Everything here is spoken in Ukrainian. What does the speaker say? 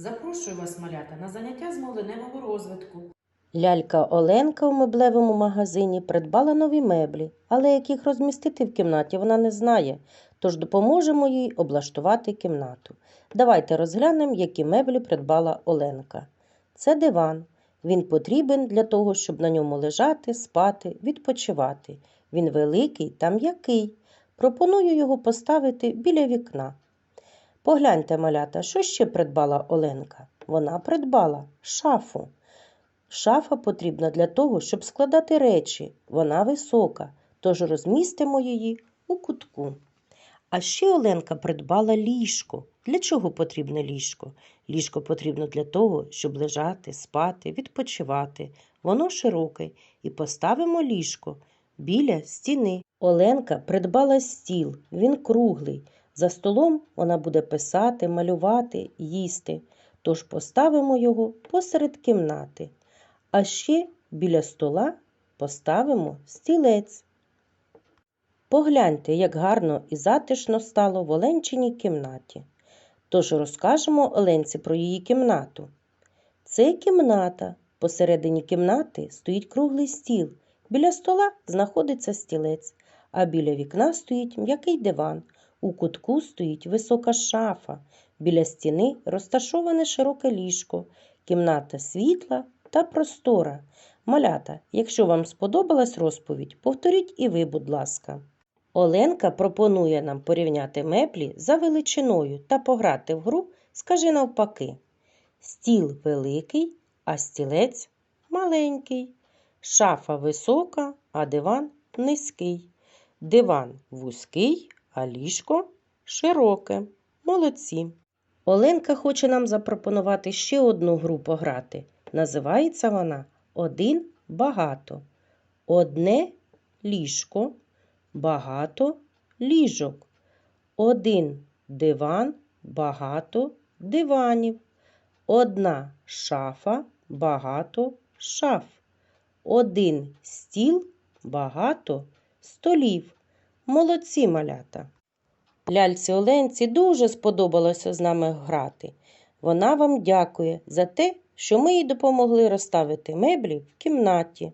Запрошую вас, малята, на заняття з мовленевого розвитку. Лялька Оленка в меблевому магазині придбала нові меблі, але як їх розмістити в кімнаті вона не знає, тож допоможемо їй облаштувати кімнату. Давайте розглянемо, які меблі придбала Оленка. Це диван. Він потрібен для того, щоб на ньому лежати, спати, відпочивати. Він великий та м'який. Пропоную його поставити біля вікна. Погляньте, малята, що ще придбала Оленка? Вона придбала шафу. Шафа потрібна для того, щоб складати речі. Вона висока, тож розмістимо її у кутку. А ще Оленка придбала ліжко. Для чого потрібне ліжко? Ліжко потрібно для того, щоб лежати, спати, відпочивати. Воно широке, і поставимо ліжко біля стіни. Оленка придбала стіл, він круглий. За столом вона буде писати, малювати, їсти. Тож поставимо його посеред кімнати. А ще біля стола поставимо стілець. Погляньте, як гарно і затишно стало в Оленчиній кімнаті. Тож розкажемо Оленці про її кімнату. Це кімната. Посередині кімнати стоїть круглий стіл. Біля стола знаходиться стілець, а біля вікна стоїть м'який диван. У кутку стоїть висока шафа. Біля стіни розташоване широке ліжко. Кімната світла та простора. Малята, якщо вам сподобалась розповідь, повторіть і ви, будь ласка. Оленка пропонує нам порівняти меблі за величиною та пограти в гру «Скажи навпаки. Стіл великий, а стілець маленький. Шафа висока, а диван низький. Диван вузький, а ліжко широке. Молодці. Оленка хоче нам запропонувати ще одну гру пограти. Називається вона Один багато. Одне ліжко, багато ліжок. Один диван, багато диванів. Одна шафа, багато шаф. Один стіл, багато столів. Молодці малята. Ляльці Оленці дуже сподобалося з нами грати. Вона вам дякує за те, що ми їй допомогли розставити меблі в кімнаті.